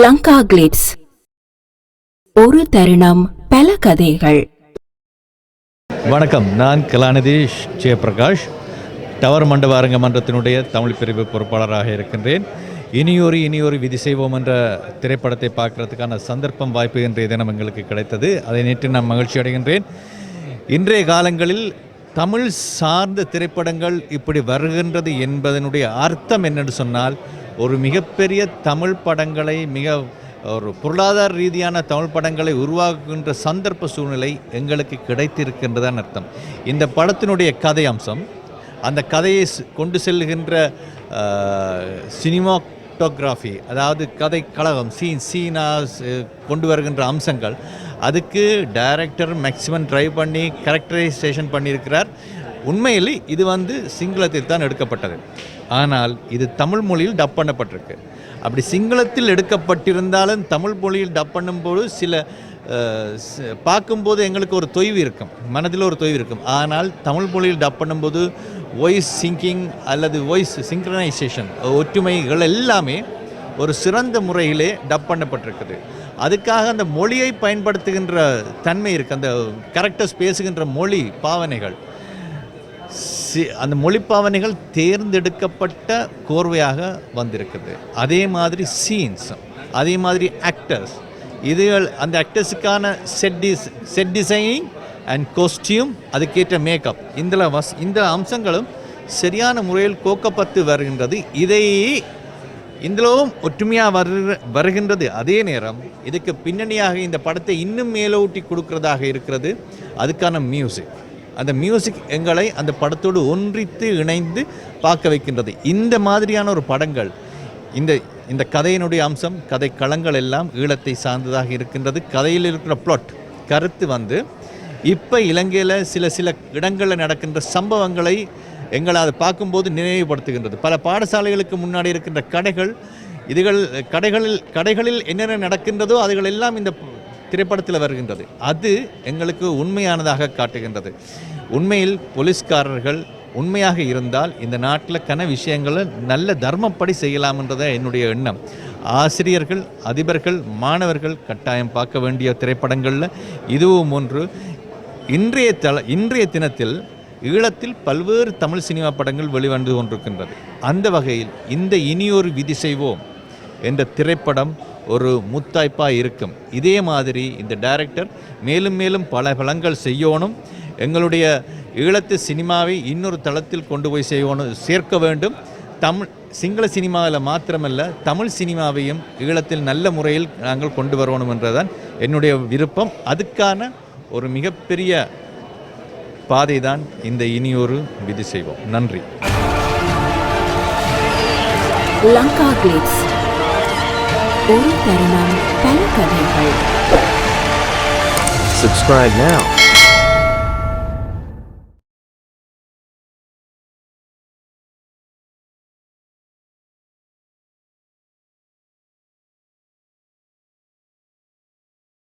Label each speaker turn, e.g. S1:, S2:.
S1: Lanka glitz ஒரு தருணம் பல கதைகள்.
S2: வணக்கம் நான் கலாநிதி ஜெயபிரகாஷ். டவர் மண்டப அரங்க மன்றத்தினுடைய தமிழ் பிரிவு பொறுப்பாளராக இருக்கின்றேன். இனியொரு இனியொரு விதி செய்வோம் என்ற திரைப்படத்தை பார்க்கறதுக்கான சந்தர்ப்பம் வாய்ப்பு இன்றைய தினம் எங்களுக்கு கிடைத்தது. அதை நேற்று நான் மகிழ்ச்சி அடைகின்றேன். இன்றைய காலங்களில் தமிழ் சார்ந்த திரைப்படங்கள் இப்படி வருகின்றது என்பதனுடைய அர்த்தம் என்னென்னு சொன்னால் ஒரு மிகப்பெரிய தமிழ் படங்களை மிக ஒரு பொருளாதார ரீதியான தமிழ் படங்களை உருவாக்குகின்ற சந்தர்ப்ப சூழ்நிலை எங்களுக்கு கிடைத்திருக்கின்றதான் அர்த்தம். இந்த படத்தினுடைய கதை அம்சம் அந்த கதையை கொண்டு செல்கின்ற சினிமாட்டோகிராஃபி அதாவது கதை கழகம் சீன் சீனா கொண்டு வருகின்ற அம்சங்கள் அதுக்கு டைரக்டர் மேக்ஸிமம் ட்ரை பண்ணி கேரக்டரைசேஷன் பண்ணியிருக்கிறார். உண்மையில் இது வந்து சிங்களத்தில் தான் எடுக்கப்பட்டது. ஆனால் இது தமிழ் மொழியில் டப் பண்ணப்பட்டிருக்கு. அப்படி சிங்களத்தில் எடுக்கப்பட்டிருந்தாலும் தமிழ் மொழியில் டப் பண்ணும்போது சில பார்க்கும்போது எங்களுக்கு ஒரு தொய்வு இருக்கும். மனதில் ஒரு தொய்வு இருக்கும். ஆனால் தமிழ் மொழியில் டப் பண்ணும்போது வாய்ஸ் சிங்கிங் அல்லது வாய்ஸ் சிங்க்ரனைசேஷன் ஒற்றுமைகள் எல்லாமே ஒரு சிறந்த முறையிலே டப் பண்ணப்பட்டிருக்குது. அதுக்காக அந்த மொழியை பயன்படுத்துகின்ற தன்மை இருக்குது அந்த கேரக்டர்ஸ் பேசுகின்ற மொழி பாவனைகள். சி அந்த மொழிப்பாவனைகள் தேர்ந்தெடுக்கப்பட்ட கோர்வையாக வந்திருக்குது. அதே மாதிரி சீன்ஸ் அதே மாதிரி ஆக்டர்ஸ் இதுகள் அந்த ஆக்டர்ஸுக்கான set dis set designing and costume அதுக்கேற்ற மேக்கப் இந்த வஸ் இந்த அம்சங்களும் சரியான முறையில் கோக்கப்பட்டு வருகின்றது. இதை இந்தளவும் ஒற்றுமையாக வருகிற வருகின்றது. அதே நேரம் இதுக்கு பின்னணியாக இந்த படத்தை இன்னும் மேலோட்டி கொடுக்கிறதாக இருக்கிறது. அதுக்கான மியூசிக் அந்த மியூசிக் எங்களை அந்த படத்தோடு ஒன்றித்து இணைந்து பார்க்க வைக்கின்றது. இந்த மாதிரியான ஒரு படங்கள் இந்த இந்த கதையினுடைய அம்சம் கதை களங்கள் எல்லாம் ஈழத்தை சார்ந்ததாக இருக்கின்றது. கதையில் இருக்கிற பிளாட் கருத்து வந்து இப்போ இலங்கையில் சில சில இடங்களில் நடக்கின்ற சம்பவங்களை எங்களை அதை பார்க்கும்போது நினைவுபடுத்துகின்றது. பல பாடசாலைகளுக்கு முன்னாடி இருக்கின்ற கடைகள் இதுகள் கடைகளில் கடைகளில் என்னென்ன நடக்கின்றதோ அதுகள் எல்லாம் இந்த திரைப்படத்தில் வருகின்றது. அது எங்களுக்கு உண்மையானதாக காட்டுகின்றது. உண்மையில் போலீஸ்காரர்கள் உண்மையாக இருந்தால் இந்த நாட்டில் கன விஷயங்களை நல்ல தர்மப்படி செய்யலாம்ன்றத என்னுடைய எண்ணம். ஆசிரியர்கள் அதிபர்கள் மாணவர்கள் கட்டாயம் பார்க்க வேண்டிய திரைப்படங்களில் இதுவும் ஒன்று. இன்றைய தல இன்றைய தினத்தில் ஈழத்தில் பல்வேறு தமிழ் சினிமா படங்கள் வெளிவந்து கொண்டிருக்கின்றது. அந்த வகையில் இந்த இனியொரு விதி செய்வோம் என்ற திரைப்படம் ஒரு முத்தாய்ப்பாக இருக்கும். இதே மாதிரி இந்த டைரக்டர் மேலும் மேலும் பல பலங்கள் செய்யணும். எங்களுடைய ஈழத்து சினிமாவை இன்னொரு தளத்தில் கொண்டு போய் செய்யணும் சேர்க்க வேண்டும். தமிழ் சிங்கள சினிமாவில் மாத்திரமல்ல தமிழ் சினிமாவையும் ஈழத்தில் நல்ல முறையில் நாங்கள் கொண்டு வரணும் என்றதான் என்னுடைய விருப்பம். அதுக்கான ஒரு மிகப்பெரிய பாதை தான் இந்த இனியொரு விதி செய்வோம். நன்றி.
S1: லங்கா கிளிப்ஸ் ஒரு தருணம் பல கதைகள்
S3: Subscribe now.